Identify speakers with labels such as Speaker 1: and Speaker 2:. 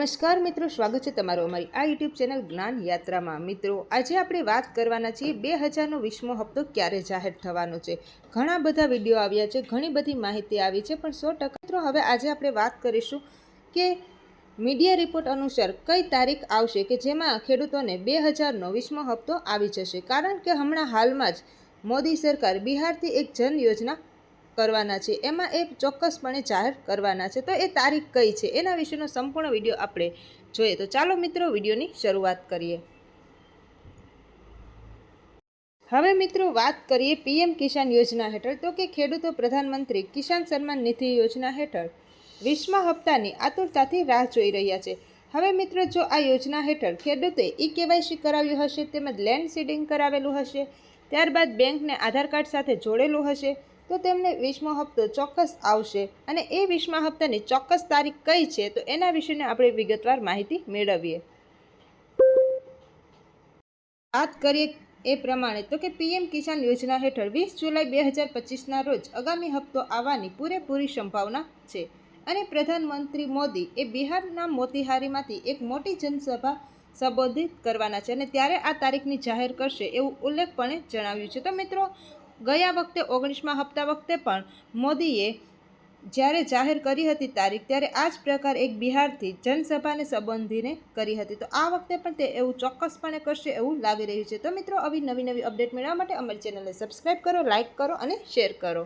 Speaker 1: નમસ્કાર મિત્રો, સ્વાગત છે તમારું અમારી આ યુટ્યુબ ચેનલ જ્ઞાન યાત્રામાં. મિત્રો, આજે આપણે વાત કરવાના છીએ બે હજારનો વીસમો હપ્તો ક્યારે જાહેર થવાનો છે. ઘણા બધા વીડિયો આવ્યા છે, ઘણી બધી માહિતી આવી છે, પણ સો મિત્રો, હવે આજે આપણે વાત કરીશું કે મીડિયા રિપોર્ટ અનુસાર કઈ તારીખ આવશે કે જેમાં ખેડૂતોને બે હજારનો વીસમો હપ્તો આવી જશે. કારણ કે હમણાં હાલમાં જ મોદી સરકાર બિહારથી એક જન યોજના કરવાના છે. એમાં એ ચોક્કસપણે જાહેર કરવાના છે. તો એ તારીખ કઈ છે? એના વિશેનો સંપૂર્ણ વીડિયો આપણે જોઈએ. તો ચાલો મિત્રો, વિડીયોની શરૂઆત કરીએ. હવે મિત્રો, વાત કરીએ પીએમ કિસાન યોજના હેઠળ. તો કે ખેડૂતો પ્રધાનમંત્રી કિસાન સન્માન નિધિ યોજના હેઠળ. વીસમા હપ્તાની આતુરતાથી રાહ જોઈ રહ્યા છે. હવે મિત્રો, જો આ યોજના હેઠળ ખેડૂતે ઈ કેવાયસી કરાવ્યું હશે, તેમજ લેન્ડ સીડિંગ કરાવેલું હશે, ત્યારબાદ બેંકને આધાર કાર્ડ સાથે જોડેલું હશે તો તેમને વીસમો હપ્તો ચોક્કસ આવશે. અને એ વીસમા હપ્તાની ચોક્કસ તારીખ કઈ છે? તો એના વિશેને આપણે વિગતવાર માહિતી મેળવીએ. વાત કરીએ એ પ્રમાણે તો કે પીએમ કિસાન યોજના હેઠળ વીસ જુલાઈ બે હજાર પચીસના રોજ આગામી હપ્તો આવવાની પૂરેપૂરી સંભાવના છે. અને પ્રધાનમંત્રી મોદી એ બિહારના મોતીહારીમાંથી એક મોટી જનસભા સંબોધિત કરવાના છે અને ત્યારે આ તારીખની જાહેર કરશે એવું ઉલ્લેખપણે જણાવ્યું છે. તો મિત્રો ગયા વખતે ઓગણીસમા હપ્તા વખતે પણ મોદીએ જ્યારે જાહેર કરી હતી તારીખ, ત્યારે આ જ પ્રકાર એક બિહારથી જનસભાને સંબંધીને કરી હતી. તો આ વખતે પણ તે એવું ચોક્કસપણે કરશે એવું લાગી રહ્યું છે. તો મિત્રો, આવી નવી નવી અપડેટ મેળવવા માટે અમારી ચેનલને સબસ્ક્રાઈબ કરો, લાઇક કરો અને શેર કરો.